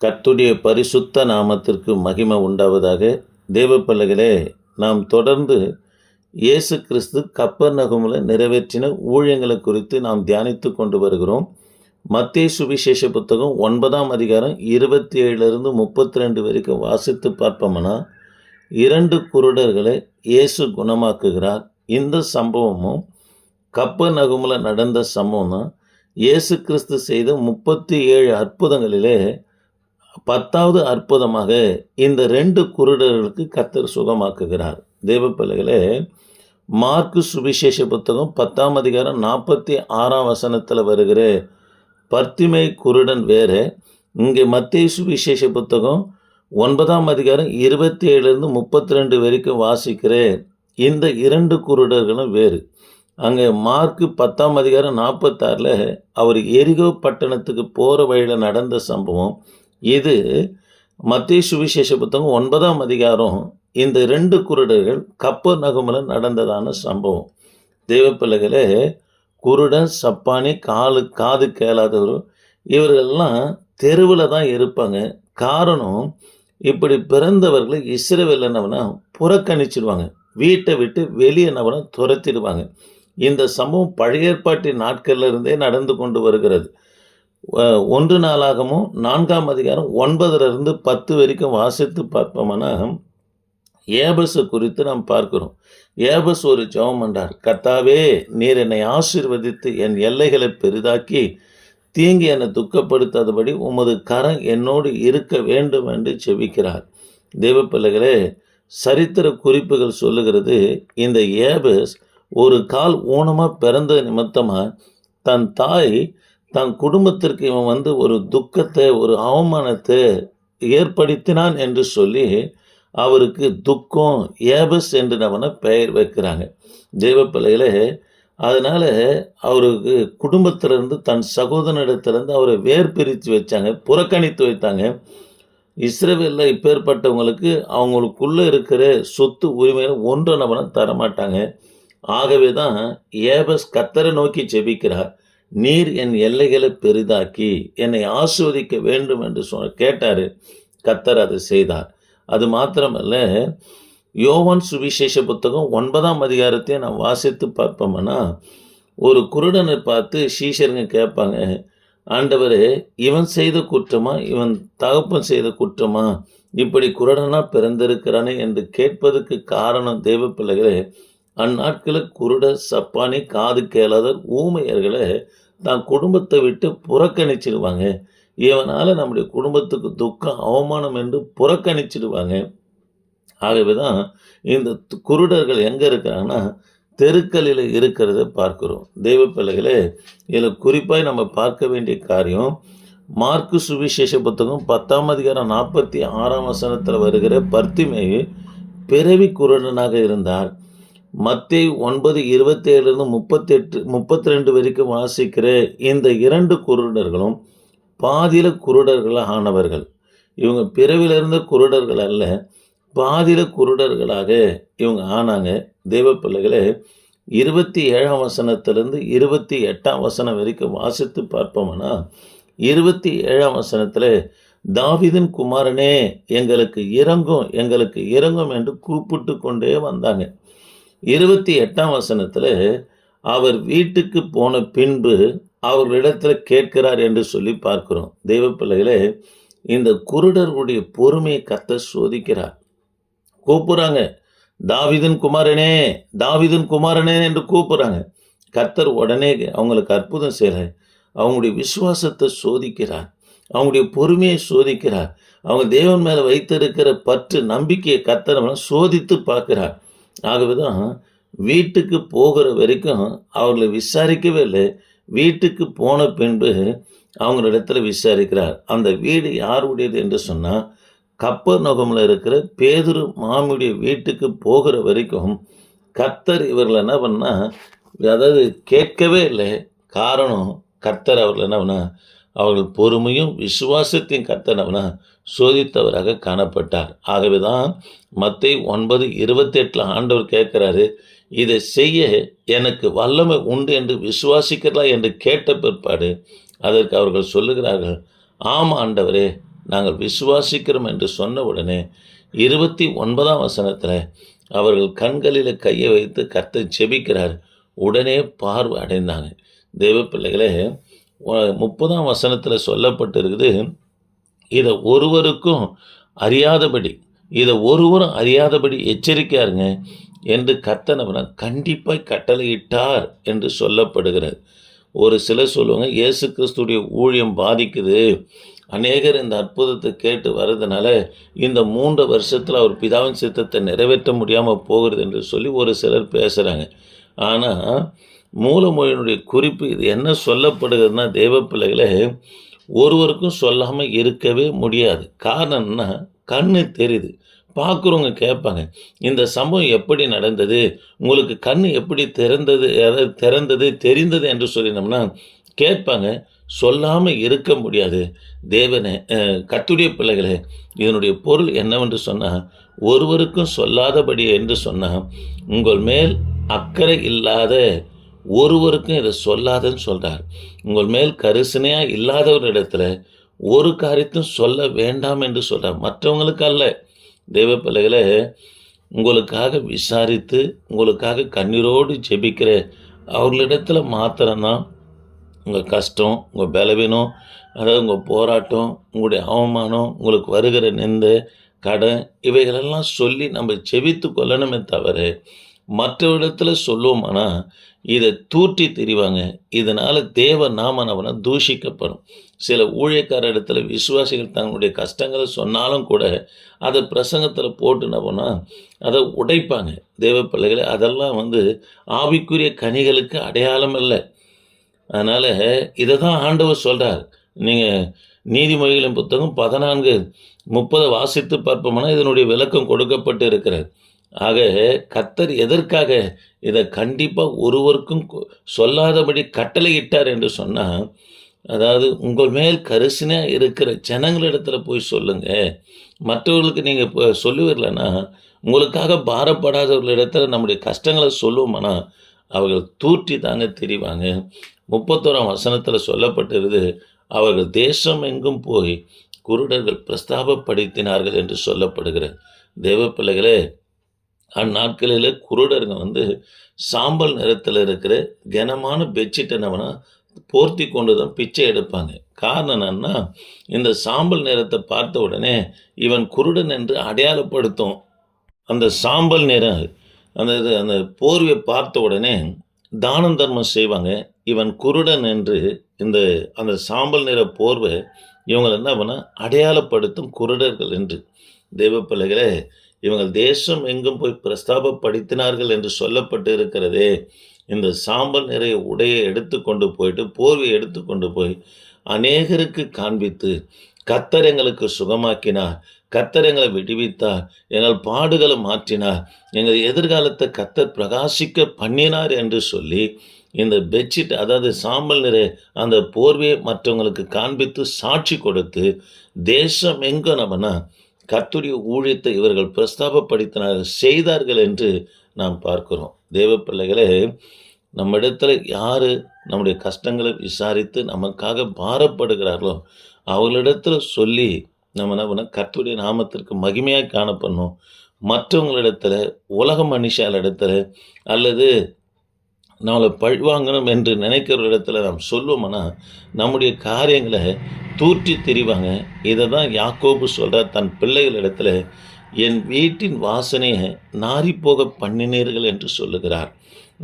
கர்த்துடைய பரிசுத்த நாமத்திற்கு மகிமை உண்டாவதாக தேவப்பள்ளைகளே நாம் தொடர்ந்து இயேசு கிறிஸ்து கப்பர் நகுமில் நிறைவேற்றின ஊழியங்களை குறித்து நாம் தியானித்து கொண்டு வருகிறோம். மத்திய சுவிசேஷ புத்தகம் ஒன்பதாம் அதிகாரம் இருபத்தி ஏழுலேருந்து முப்பத்தி ரெண்டு வரைக்கும் வாசித்து பார்ப்போம்னா இரண்டு குருடர்களை இயேசு குணமாக்குகிறார். இந்த சம்பவமும் கப்பர் நகுமில் நடந்த சம்பவம் தான் இயேசு கிறிஸ்து செய்த முப்பத்தி ஏழு அற்புதங்களிலே பத்தாவது அற்புதமாக இந்த ரெண்டு குருடர்களுக்கு கத்தர் சுகமாக்குகிறார். தேவப்பிள்ளைகளே மார்க்கு சுவிசேஷ புத்தகம் பத்தாம் அதிகாரம் நாற்பத்தி ஆறாம் வசனத்தில் வருகிற பர்த்திமை குருடன் வேறு இங்கே மத்திய சுவிசேஷ புத்தகம் ஒன்பதாம் அதிகாரம் இருபத்தி ஏழுலேருந்து முப்பத்தி ரெண்டு வரைக்கும் வாசிக்கிற இந்த இரண்டு குருடர்களும் வேறு. அங்கே மார்க்கு பத்தாம் அதிகாரம் நாற்பத்தாறில் அவர் எரிகோ பட்டணத்துக்கு போகிற வழியில் நடந்த சம்பவம் இது மத்திய சுவிசேஷ புத்தகம் ஒன்பதாம் அதிகாரம். இந்த ரெண்டு குருடர்கள் கப்ப நகுமில் நடந்ததான சம்பவம். தெய்வப்பிள்ளைகளே குருடன் சப்பானி காலு காது கேளாதவர் இவர்கள்லாம் தெருவில் தான் இருப்பாங்க. காரணம் இப்படி பிறந்தவர்களை இஸ்ரேவேல் என்னவனா புறக்கணிச்சிடுவாங்க வீட்டை விட்டு வெளியே என்னவனா துரத்திடுவாங்க. இந்த சம்பவம் பழைய ஏற்பாட்டின் நாட்களில் இருந்தே நடந்து கொண்டு வருகிறது. ஒன்று நாளாகமும் நான்காம் அதிகாரம் ஒன்பதுலேருந்து பத்து வரைக்கும் வாசித்து பார்ப்போம்னா? ஏபஸை குறித்து நாம் பார்க்கிறோம். ஏபஸ் ஒரு ஜெபம் கத்தாவே கர்த்தாவே நீர் என்னை ஆசிர்வதித்து என் எல்லைகளை பெரிதாக்கி தீங்கி என்னை துக்கப்படுத்தாதபடி உமது கரம் என்னோடு இருக்க வேண்டும் என்று செபிக்கிறார் தேவ பிள்ளைகளே சரித்திர குறிப்புகள் சொல்லுகிறது இந்த ஏபஸ் ஒரு கால் ஊனமாக பிறந்த நிமித்தமாக தன் தாய் தன் குடும்பத்திற்கு இவன் வந்து ஒரு துக்கத்தை ஒரு அவமானத்தை ஏற்படுத்தினான் என்று சொல்லி அவருக்கு துக்கம் ஏபஸ் என்று அவனை பெயர் வைக்கிறாங்க. தெய்வ பிள்ளைகளே அதனால் அவருக்கு குடும்பத்திலேருந்து தன் சகோதரனிடத்திலிருந்து அவரை வேர் பிரித்து வச்சாங்க புறக்கணித்து வைத்தாங்க. இஸ்ரேவேலில் இப்பேற்பட்டவங்களுக்கு அவங்களுக்குள்ளே இருக்கிற சொத்து உரிமையை ஒன்றை நம்மளை தரமாட்டாங்க. ஆகவே தான் ஏபஸ் கத்தரை நோக்கி ஜெபிக்கிறார். நீர் என் எல்லைகளை பெரிதாக்கி என்னை ஆஸ்வதிக்க வேண்டும் என்று சொன்ன கேட்டார். கத்தர் அதை செய்தார். அது மாத்திரமல்ல யோவான் சுவிசேஷ புத்தகம் ஒன்பதாம் அதிகாரத்தை நான் வாசித்து பார்ப்போம்னா ஒரு குருடனை பார்த்து சீஷருங்க கேட்பாங்க ஆண்டவர் இவன் செய்த குற்றமா? இவன் தகப்பன் செய்த குற்றமா? இப்படி குருடனா பிறந்திருக்கிறானே? என்று கேட்பதற்கு காரணம் தெய்வ பிள்ளைகளே அந்நாட்களில் குருட சப்பானி காது கேளாதர் ஊமையர்களை தான் குடும்பத்தை விட்டு புறக்கணிச்சிடுவாங்க. இவனால் நம்முடைய குடும்பத்துக்கு துக்கம் அவமானம் என்று புறக்கணிச்சிடுவாங்க. ஆகவே தான் இந்த து- குருடர்கள் எங்கே இருக்கிறாங்கன்னா தெருக்களில் இருக்கிறத பார்க்கிறோம். தெய்வ பிள்ளைகளே இதில் குறிப்பாக நம்ம பார்க்க வேண்டிய காரியம் மார்க்கு சுவிசேஷ புத்தகம் பத்தாம் அதிகாரம் நாற்பத்தி ஆறாம் வசனத்தில் வருகிற பர்த்திமேயு பிறவி குருடனாக இருந்தார். மத்திய ஒன்பது இருபத்தேழுலேருந்து முப்பத்தெட்டு முப்பத்தி ரெண்டு வரைக்கும் வாசிக்கிற இந்த இரண்டு குருடர்களும் பாதில குருடர்களாக ஆனவர்கள் இவங்க பிறவிலிருந்த குருடர்கள் அல்ல பாதில குருடர்களாக இவங்க ஆனாங்க. தேவ பிள்ளைகளே இருபத்தி ஏழாம் வசனத்திலேருந்து இருபத்தி எட்டாம் வசனம் வரைக்கும் வாசித்து பார்ப்போம்னா இருபத்தி ஏழாம் வசனத்தில் தாவிதின் குமாரனே எங்களுக்கு இறங்கும் எங்களுக்கு இறங்கும் என்று கூப்பிட்டு கொண்டே வந்தாங்க. இருபத்தி எட்டாம் வசனத்தில் அவர் வீட்டுக்கு போன பின்பு அவர்களிடத்தில் கேட்கிறார் என்று சொல்லி பார்க்கிறோம். தெய்வ பிள்ளைகளே இந்த குருடர்களுடைய பொறுமையை கத்த சோதிக்கிறார். கூப்பிட்றாங்க தாவிதன் குமாரனே தாவிதன் குமாரனே என்று கூப்பிட்றாங்க. கர்த்தர் உடனே அவங்களுக்கு அற்புதம் செய்கிறார். அவங்களுடைய விசுவாசத்தை சோதிக்கிறார். அவங்களுடைய பொறுமையை சோதிக்கிறார். அவங்க தேவன் மேலே வைத்திருக்கிற பற்று நம்பிக்கையை கர்த்தர் சோதித்து பார்க்கிறார். ஆகவே தான் வீட்டுக்கு போகிற வரைக்கும் அவர்களை விசாரிக்கவே இல்லை. வீட்டுக்கு போன பின்பு அவங்களிடத்துல விசாரிக்கிறார். அந்த வீடு யாருடையது என்று சொன்னால் கப்பர் நகமில் இருக்கிற பேதுரு மாமியுடைய வீட்டுக்கு போகிற வரைக்கும் கத்தர் இவர்கள் என்ன பண்ணால் அதாவது கேட்கவே இல்லை. காரணம் கத்தர் அவர்கள் என்ன பண்ணால் அவர்கள் பொறுமையும் விசுவாசத்தையும் கத்தனவனா சோதித்தவராக காணப்பட்டார். ஆகவே தான் மத்தை ஒன்பது இருபத்தெட்டில் ஆண்டவர் கேட்குறாரு இதை செய்ய எனக்கு வல்லமை உண்டு என்று விசுவாசிக்கிறதா? என்று கேட்ட பிற்பாடு அதற்கு அவர்கள் சொல்லுகிறார்கள் ஆம் ஆண்டவரே நாங்கள் விசுவாசிக்கிறோம் என்று சொன்ன உடனே இருபத்தி ஒன்பதாம் வசனத்தில் அவர்கள் கண்களில் கையை வைத்து கத்தை செபிக்கிறார் உடனே பார்வை அடைந்தாங்க. தெய்வ பிள்ளைகளே முப்பதாம் வசனத்தில் சொல்லப்பட்டிருக்குது இதை ஒருவருக்கும் அறியாதபடி இதை ஒருவரும் அறியாதபடி எச்சரிக்கையாருங்க என்று கர்த்தனவன கண்டிப்பாக கட்டளையிட்டார் என்று சொல்லப்படுகிறது ஒரு சிலர் சொல்லுவாங்க இயேசு கிறிஸ்துடைய ஊழியம் பாதிக்குது. அநேகர் இந்த அற்புதத்தை கேட்டு வர்றதுனால இந்த மூன்று வருஷத்தில் அவர் பிதாவின் சித்தத்தை நிறைவேற்ற முடியாமல் போகிறது என்று சொல்லி ஒரு சிலர் பேசுகிறாங்க ஆனால் மூலமொழியினுடைய குறிப்பு இது என்ன சொல்லப்படுகிறதுனா தேவ பிள்ளைகளை ஒருவருக்கும் சொல்லாமல் இருக்கவே முடியாது. காரணம்னா கண்ணு தெரியுது. பார்க்குறவங்க கேட்பாங்க இந்த சம்பவம் எப்படி நடந்தது? உங்களுக்கு கண் எப்படி திறந்தது அதாவது திறந்தது தெரிந்தது என்று சொல்லினோம்னா கேட்பாங்க சொல்லாமல் இருக்க முடியாது. தேவனே கத்துடைய பிள்ளைகளே இதனுடைய பொருள் என்னவென்று சொன்னால் ஒருவருக்கும் சொல்லாதபடி என்று சொன்னால் உங்கள் மேல் அக்கறை இல்லாத ஒருவருக்கும் இதை சொல்லாதன்னு சொல்கிறார் உங்கள் மேல் கரிசனையாக இல்லாதவரிடத்துல ஒரு காரியத்தையும் சொல்ல வேண்டாம் என்று சொல்கிறார் மற்றவங்களுக்கு அல்ல. தெய்வ பிள்ளைகளை உங்களுக்காக விசாரித்து உங்களுக்காக கண்ணீரோடு ஜெபிக்கிற அவர்களிடத்துல மாத்திரம்தான் உங்கள் கஷ்டம் உங்கள் பலவீனம் அதாவது உங்கள் போராட்டம் உங்களுடைய அவமானம் உங்களுக்கு வருகிற நிந்தை கடன் இவைகளெல்லாம் சொல்லி நம்ம செவித்து கொள்ளணுமே தவிர மற்ற இடத்துல சொல்லுவோமானா இதை தூற்றி தெரிவாங்க. இதனால் தேவ நாமனவனை தூஷிக்கப்படும். சில ஊழியக்கார இடத்துல விசுவாசிகள் தங்களுடைய கஷ்டங்களை சொன்னாலும் கூட அதை பிரசங்கத்தில் போட்டுனப்போனா அதை உடைப்பாங்க. தேவ பிள்ளைகளை அதெல்லாம் வந்து ஆவிக்குரிய கனிகளுக்கு அடையாளம் இல்லை. அதனால் இதை தான் ஆண்டவர் சொல்கிறார் நீங்கள் நீதிமொழிகளின் புத்தகம் பதினான்கு முப்பதை வாசித்து பார்ப்போம்னா இதனுடைய விளக்கம் கொடுக்கப்பட்டு இருக்கிறது. ஆக கத்தர் எதற்காக இதை கண்டிப்பாக ஒருவருக்கும் கொ- சொல்லாதபடி கட்டளையிட்டார் என்று சொன்னால் அதாவது உங்கள் மேல் கரிசனையாக இருக்கிற ஜனங்களிடத்துல போய் சொல்லுங்கள் மற்றவர்களுக்கு நீங்கள் இப்போ சொல்லுவீர்கள்னா உங்களுக்காக பாரப்படாதவர்களிடத்துல நம்முடைய கஷ்டங்களை சொல்லுவோமானா அவர்கள் தூற்றி தாங்க தெரிவாங்க. முப்பத்தோராம் வசனத்தில் சொல்லப்பட்டிருது அவர்கள் தேசம் எங்கும் போய் குருடர்கள் பிரஸ்தாபப்படுத்தினார்கள் என்று சொல்லப்படுகிற தேவ பிள்ளைகளே அந்நாட்களில் குருடருங்க வந்து சாம்பல் நிறத்தில் இருக்கிற கனமான பெட்ஷீட் என்னவனா போர்த்தி கொண்டு தான் பிச்சை எடுப்பாங்க. காரணம் என்னன்னா இந்த சாம்பல் நிறத்தை பார்த்த உடனே இவன் குருடன் என்று அடையாளப்படுத்தும். அந்த சாம்பல் நிறம் அந்த இது அந்த போர்வை பார்த்த உடனே தானம் தர்மம் செய்வாங்க. இவன் குருடன் என்று இந்த அந்த சாம்பல் நிற போர்வை இவங்களை என்ன பண்ண அடையாளப்படுத்தும் குருடர்கள் என்று. தெய்வ பிள்ளைகளே இவங்கள் தேசம் எங்கும் போய் பிரஸ்தாபப்படுத்தினார்கள் என்று சொல்லப்பட்டு இருக்கிறதே இந்த சாம்பல் நிறைய உடையை எடுத்துக்கொண்டு போயிட்டு போர்வையை எடுத்துக்கொண்டு போய் அநேகருக்கு காண்பித்து கத்தர் எங்களுக்கு சுகமாக்கினார் கத்தர் எங்களை விடுவித்தார் எங்கள் பாடுகளை மாற்றினார் எங்கள் எதிர்காலத்தை கத்தர் பிரகாசிக்க பண்ணினார் என்று சொல்லி இந்த பெட்ஷீட் அதாவது சாம்பல் நிறை அந்த போர்வையை மற்றவங்களுக்கு காண்பித்து சாட்சி கொடுத்து தேசம் எங்கே நம்மனா கர்த்தருடைய ஊழியத்தை இவர்கள் பிரஸ்தாபப்படுத்தினார்கள் செய்தார்கள் என்று நாம் பார்க்கிறோம். தேவ பிள்ளைகளே நம்மிடத்தில் யார் நம்முடைய கஷ்டங்களை விசாரித்து நமக்காக பாரப்படுகிறார்களோ அவர்களிடத்தில் சொல்லி நம்ம என்ன பண்ண கர்த்தருடைய நாமத்திற்கு மகிமையாக காணப்படணும். மற்றவங்களிடத்துல உலக மனுஷாலிடத்துல அல்லது நம்மளை பழிவாங்கணும் என்று நினைக்கிற இடத்துல நாம் சொல்லுவோம்னா நம்முடைய காரியங்களை தூற்றி தெரிவாங்க. இதை தான் யாக்கோபு சொல்கிறார் தன் பிள்ளைகளிடத்துல என் வீட்டின் வாசனையை நாறிப்போக பண்ணினீர்கள் என்று சொல்லுகிறார்.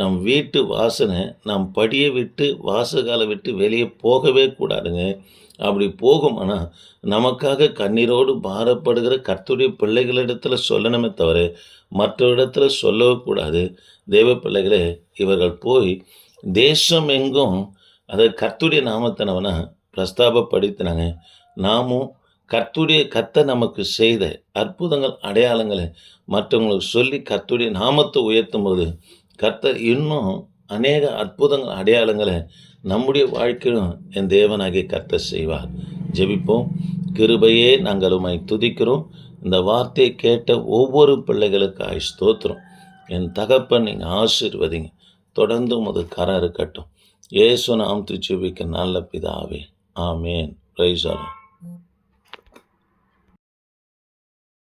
நம் வீட்டு வாசனை நாம் படியை விட்டு வாசகாலை விட்டு வெளியே போகவே கூடாதுங்க. அப்படி போகுமானா நமக்காக கண்ணீரோடு பாரப்படுகிற கர்த்துடைய பிள்ளைகளிடத்தில் சொல்லணுமே தவிர மற்ற இடத்துல சொல்லவே கூடாது. தெய்வ பிள்ளைகளே இவர்கள் போய் தேசம் எங்கும் அதை கர்த்துடைய நாமத்தனவனை பிரஸ்தாபப்படுத்தினாங்க? நாமும் கர்த்துடைய கத்தை நமக்கு செய்த அற்புதங்கள் அடையாளங்களை மற்றவங்களுக்கு சொல்லி கர்த்துடைய நாமத்தை உயர்த்தும் போது கர்த்தர் இன்னும் அநேக அற்புதங்கள் அடையாளங்களை நம்முடைய வாழ்க்கையிலும் என் தேவனாகிய கர்த்தர் செய்வார். ஜெபிப்போம். கிருபையே நாங்கள் உமை துதிக்கிறோம். இந்த வார்த்தையை கேட்ட ஒவ்வொரு பிள்ளைகளுக்காய் ஸ்தோத்திரம். என் தகப்பன் நீங்கள் ஆசீர்வதிங்க. தொடர்ந்து உமது கரம் இருக்கட்டும். இயேசு நாம் திருச்சுவிக்க நல்ல பிதாவே. ஆமேன். பிரைஸ் ஆலாம்